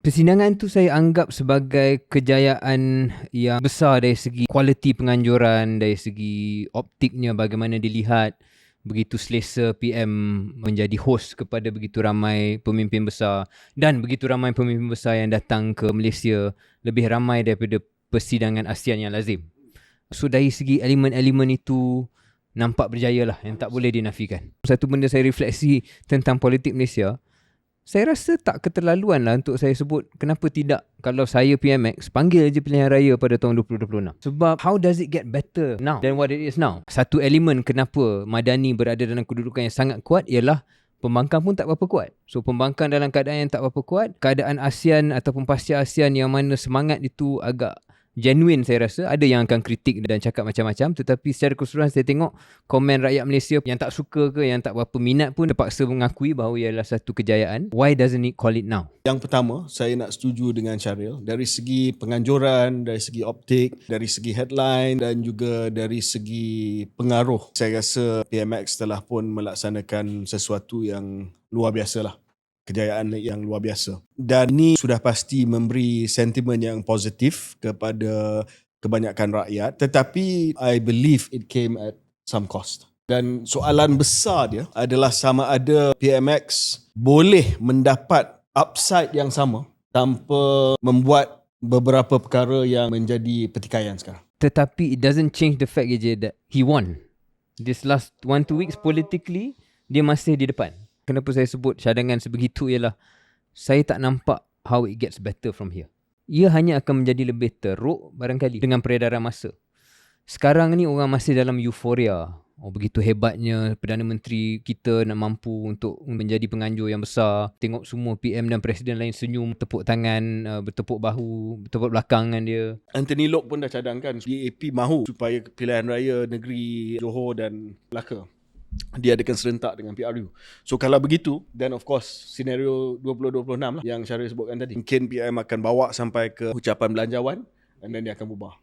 Persidangan tu saya anggap sebagai kejayaan yang besar dari segi kualiti penganjuran, dari segi optiknya bagaimana dilihat, begitu selesa PM menjadi host kepada begitu ramai pemimpin besar dan begitu ramai pemimpin besar yang datang ke Malaysia lebih ramai daripada persidangan ASEAN yang lazim. So dari segi elemen-elemen itu nampak berjaya lah yang tak boleh dinafikan. Satu benda saya refleksi tentang politik Malaysia, saya rasa tak keterlaluan lah untuk saya sebut kenapa tidak kalau saya PMX panggil je pilihan raya pada tahun 2026. Sebab how does it get better now than what it is now? Satu elemen kenapa Madani berada dalam kedudukan yang sangat kuat ialah pembangkang pun tak berapa kuat. So pembangkang dalam keadaan yang tak berapa kuat, keadaan ASEAN ataupun pasca ASEAN yang mana semangat itu agak genuine saya rasa ada yang akan kritik dan cakap macam-macam tetapi secara keseluruhan saya tengok komen rakyat Malaysia yang tak suka ke yang tak berapa minat pun terpaksa mengakui bahawa ia adalah satu kejayaan why doesn't it call it now Yang pertama, saya nak setuju dengan Syaril dari segi penganjuran, dari segi optik, dari segi headline dan juga dari segi pengaruh. Saya rasa PMX telah pun melaksanakan sesuatu yang luar biasa lah. Kejayaan yang luar biasa. Dan ini sudah pasti memberi sentimen yang positif kepada kebanyakan rakyat. Tetapi I believe it came at some cost. Dan soalan besar dia adalah sama ada PMX boleh mendapat upside yang sama tanpa membuat beberapa perkara yang menjadi pertikaian sekarang. tetapi it doesn't change the fact je that he won this last one two weeks politically dia masih di depan kenapa saya sebut cadangan sebegitu ialah saya tak nampak how it gets better from here ia hanya akan menjadi lebih teruk barangkali dengan peredaran masa sekarang ni orang masih dalam euforia Oh begitu hebatnya Perdana Menteri kita nak mampu untuk menjadi penganjur yang besar. Tengok semua PM dan Presiden lain senyum, tepuk tangan, uh, bertepuk bahu, bertepuk belakang dengan dia. Anthony Locke pun dah cadangkan DAP mahu supaya pilihan raya negeri Johor dan Melaka diadakan serentak dengan PRU. So kalau begitu, then of course senario 2026 lah yang Syaril sebutkan tadi. Mungkin PM akan bawa sampai ke ucapan belanjawan and then dia akan bubar.